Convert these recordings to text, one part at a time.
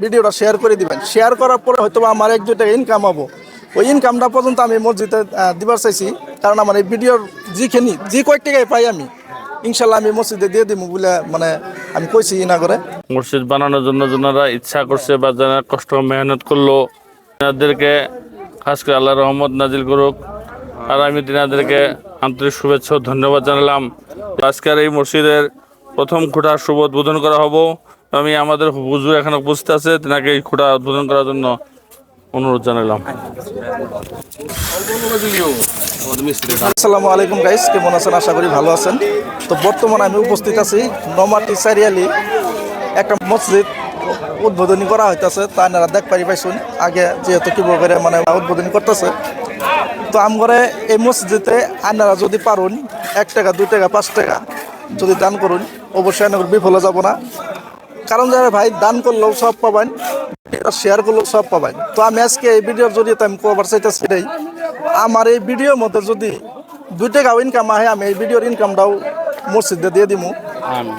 ভিডিওটা শেয়ার করে দিবেন। শেয়ার করার পরে হয়তো আমার এক দুই টাকা ইনকাম হব। ওই ইনকামটা পর্যন্ত আমি মসজিদে দিবার চাইছি। কারণ আমার এই ভিডিওর যেখানি যে কয়েক টাকায় পাই আমি, ইনশাল্লাহ আমি মসজিদে দিয়ে দিব বলে মানে আমি কইছি না করে মসজিদ বানানোর জন্য যারা ইচ্ছা করছে বা যারা কষ্ট মেহনত করল, তেনাদেরকে খাস করে আল্লাহ রহমত নাজিল করুক। আর আমি তেনাদেরকে আন্তরিক শুভেচ্ছা ধন্যবাদ জানালাম। আজকের এই মসজিদের প্রথম খুঁটার শুভ উদ্বোধন করা হব। আমি আমাদের হুজুর এখানে উপস্থিত আছে, তেনাকে এই খুঁটা উদ্বোধন করার জন্য অনুরোধ জানালাম। আসসালামু আলাইকুম গাইস কেমন আছেন? আশা করি ভালো আছেন। তো বর্তমানে আমি উপস্থিত আছি নমাটি চারিয়ালি একটা মসজিদ উদ্বোধনী করা হইতাছে, তা আপনারা দেখ পারি পাইছুন। আগে যেহেতু কি করে মানে উদ্বোধনী করতেছে। তো আমগরে এই মসজিদে আপনারা যদি পারুন, এক টাকা, দুই টাকা, পাঁচ টাকা যদি দান করুন, অবশ্যই বিফলে যাব না। কারণ যারা ভাই দান করলেও সব পাবেন শেয়ার করলেও সব পাবেন। তো আমি আজকে এই ভিডিওর জরিয়ে আমি কবার চাইতেছি এটাই আমার এই ভিডিওর মধ্যে যদি দুই টাকাও ইনকাম আহে আমি এই ভিডিওর ইনকামটাও মসজিদে দিয়ে দিব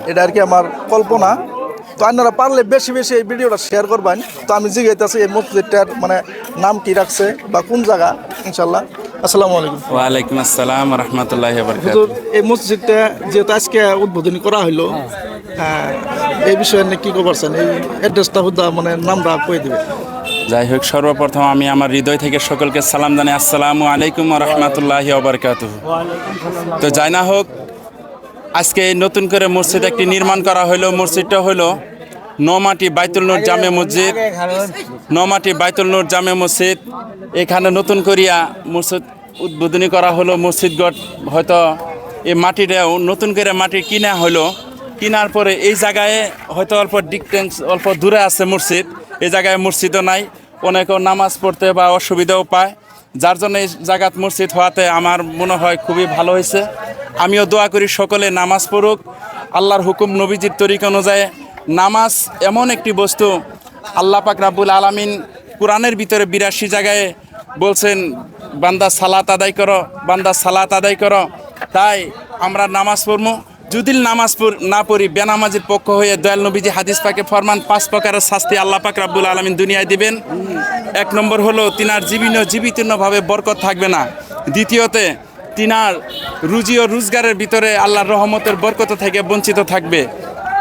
এটা আর কি আমার কল্পনা। তো আপনারা পারলে বেশি বেশি এই ভিডিওটা শেয়ার করবেন। তো আমি জিজ্ঞাসা এই মসজিদটার মানে নাম কি রাখছে বা কোন জায়গা ইনশাল্লাহ আসসালামু আলাইকুম। ওয়ালাইকুম আসসালাম রহমতুল্লাহ এই মসজিদটা যেহেতু আজকে উদ্বোধনী করা হইল হ্যাঁ, এই বিষয়ে নিয়ে কি করছেন এই অ্যাড্রেসটা হুদা মানে নামটা দিবে? যাই হোক সর্বপ্রথম আমি আমার হৃদয় থেকে সকলকে সালাম জানাই। আসসালামু আলাইকুম রহমতুল্লাহ বরকাত তো যাই না হোক আজকে নতুন করে মসজিদ একটি নির্মাণ করা হলো মসজিদটা হলো নমাটি বাইতুল নূর জামে মসজিদ। নমাটি বাইতুল নূর জামে মসজিদ। এখানে নতুন করিয়া মসজিদ উদ্বোধনী করা হলো। মসজিদ গড় হয়তো এই মাটিটাও নতুন করে মাটি কিনা হলো কিনার পরে এই জায়গায় হয়তো অল্প ডিস্টেন্স, অল্প দূরে আছে মসজিদ। এই জায়গায় মসজিদও নাই, অনেকেও নামাজ পড়তে বা অসুবিধাও পায়। যার জন্য এই জায়গাত মসজিদ হওয়াতে আমার মনে হয় খুবই ভালো হয়েছে। আমিও দোয়া করি সকলে নামাজ পড়ুক। আল্লাহর হুকুম নবীজির তরিক অনুযায়ী নামাজ এমন একটি বস্তু আল্লাহ পাক রাব্বুল আলামিন কোরআনের ভিতরে বিরাশি জায়গায় বলছেন, বান্দা সালাত আদায় করো, বান্দা সালাত আদায় করো, তাই আমরা নামাজ পড়ব যদি নামাজ না পড়ি, বেনামাজির পক্ষ হয়ে দয়াল নবীজি হাদিস পাকে ফরমান পাঁচ প্রকারের শাস্তি আল্লাহ পাক রাব্বুল আলমিন দুনিয়ায় দিবেন। এক নম্বর হলো, তিনার জীবিত জীবিতীর্ণভাবে বরকত থাকবে না। দ্বিতীয়তে, তিনার রুজি ও রোজগারের ভিতরে আল্লাহর রহমতের বরকত থেকে বঞ্চিত থাকবে।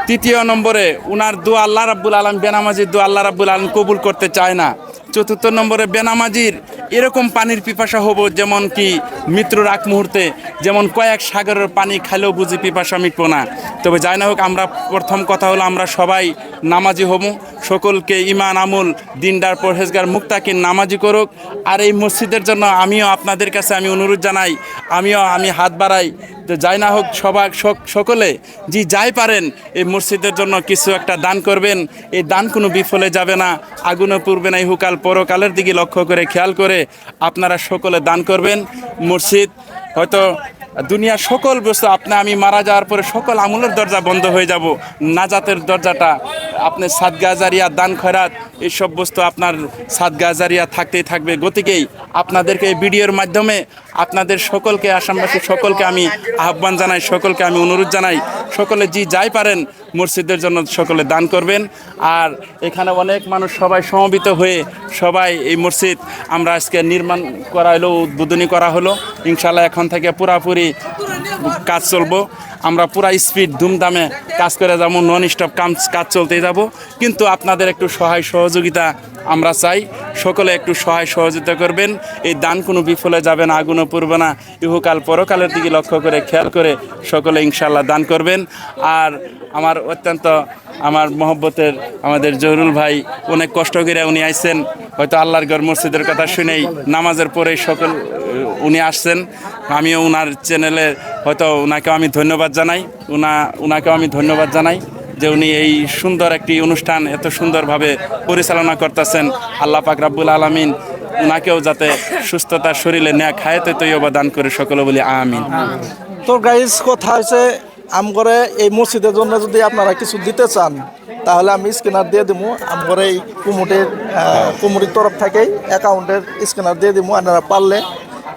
তৃতীয় নম্বরে, উনার দোয়া আল্লাহ রাব্বুল আলম বেনামাজির দোয়া আল্লাহ রাব্বুল আলম কবুল করতে চায় না। চতুর্থ নম্বরে বেনামাজির এরকম পানির পিপাসা হব যেমন কি মৃত্যুর আগ মুহূর্তে, যেমন কয়েক সাগরের পানি খাইলেও বুঝি পিপাসা মিটবো না। তবে যাই না হোক, আমরা প্রথম কথা হলো আমরা সবাই নামাজি হব। সকলকে ইমান আমল, দিনদার, পরহেজগার, মুক্তাকে নামাজি করুক। আর এই মসজিদের জন্য আমিও আপনাদের কাছে আমি অনুরোধ জানাই, আমিও আমি হাত বাড়াই তো যাই না হোক সবাই সক- সকলে যে যাই পারেন এই মসজিদের জন্য কিছু একটা দান করবেন। এই দান কোনো বিফলে যাবে না। আগুনে পূর্বে না। ইহুকাল পরকালের দিকে লক্ষ্য করে, খেয়াল করে আপনারা সকলে দান করবেন। মসজিদ হয়তো দুনিয়া সকল বস্তু আপনি আমি মারা যাওয়ার পরে সকল আমলের দরজা বন্ধ হয়ে যাব। নাজাতের দরজাটা আপনি সাদগাজারিয়া দান খয়রাত এইসব বস্তু আপনার সাদগাজারিয়া থাকতেই থাকবে। গতিকেই আপনাদেরকে এই ভিডিওর মাধ্যমে আপনাদের সকলকে, আসামবাসী সকলকে আমি আহ্বান জানাই, সকলকে আমি অনুরোধ জানাই সকলে যে যাই পারেন মসজিদের জন্য সকলে দান করবেন। আর এখানে অনেক মানুষ সবাই সমবেত হয়ে সবাই এই মসজিদ আমরা আজকে নির্মাণ করা হলো, উদ্বোধনী করা হলো। ইনশাল্লাহ এখন থেকে পুরাপুরি কাজ চলবো। আমরা পুরা স্পিড ধুমধামে কাজ করে যাব নন স্টপ কাম কাজ চলতেই যাব। কিন্তু আপনাদের একটু সহায় সহযোগিতা আমরা চাই। সকলে একটু সহায় সহযোগিতা করবেন। এই দান কোনো বিফলে যাবে না, আগুনও পড়বে না। ইহুকাল পরকালের দিকে লক্ষ্য করে, খেয়াল করে সকলে ইনশাল্লাহ দান করবেন। আর আমার অত্যন্ত, আমার মহব্বতের আমাদের জহুরুল ভাই, অনেক কষ্ট করে উনি আইছেন। হয়তো আল্লাহর গড় মসজিদের কথা শুনেই নামাজের পরে সকল উনি আসছেন। আমিও উনার চ্যানেলে হয়তো ওনাকেও আমি ধন্যবাদ জানাই। উনা, উনাকেও আমি ধন্যবাদ জানাই। যে উনি এই সুন্দর একটি অনুষ্ঠান এত সুন্দরভাবে পরিচালনা করতেছেন। আল্লাহ পাক রাব্বুল আলমিন উনাকেও যাতে সুস্থতার শরীরে ন্যাক খায়তে তৈবা দান করে সকলে বলি আমিন। তো গাইজ কথা হচ্ছে আমগরে এই মসজিদের জন্য যদি আপনারা কিছু দিতে চান, তাহলে আমি স্ক্যানার দিয়ে দিব আমগরে এই কুমুটির কুমুটির তরফ থেকেই অ্যাকাউন্টের স্ক্যানার দিয়ে দিব আপনারা পারলে।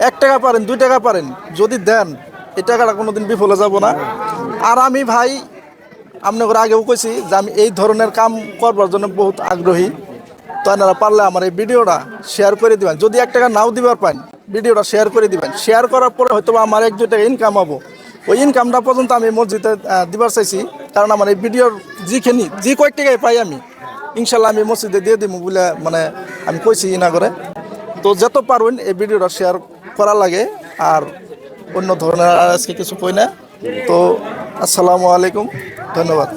এক টাকা পারেন, দুই টাকা পারেন, যদি দেন, এই টাকাটা কোনোদিন বিফলে যাব না। আর আমি ভাই আপনাদের আগেও কইছি যে আমি এই ধরনের কাম করবার জন্য বহুত আগ্রহী। তো আপনারা পারলে আমার এই ভিডিওটা শেয়ার করে দিবেন। যদি এক টাকা নাও দিবার পান ভিডিওটা শেয়ার করে দিবেন। শেয়ার করার পরে হয়তো আমার এক দুই টাকা ইনকাম হব। ওই ইনকামটা পর্যন্ত আমি মসজিদে দিবার চাইছি। কারণ আমার এই ভিডিওর যিখিনি যে কয়েক টাকায় পাই আমি, ইনশাল্লাহ আমি মসজিদে দিয়ে দিব বলে মানে আমি কইছি ইনা করে তো যত পারবেন এই ভিডিওটা শেয়ার করা লাগে। আর অন্য ধরনের আজকে কিছু কই না। তো আসসালামু আলাইকুম। ধন্যবাদ।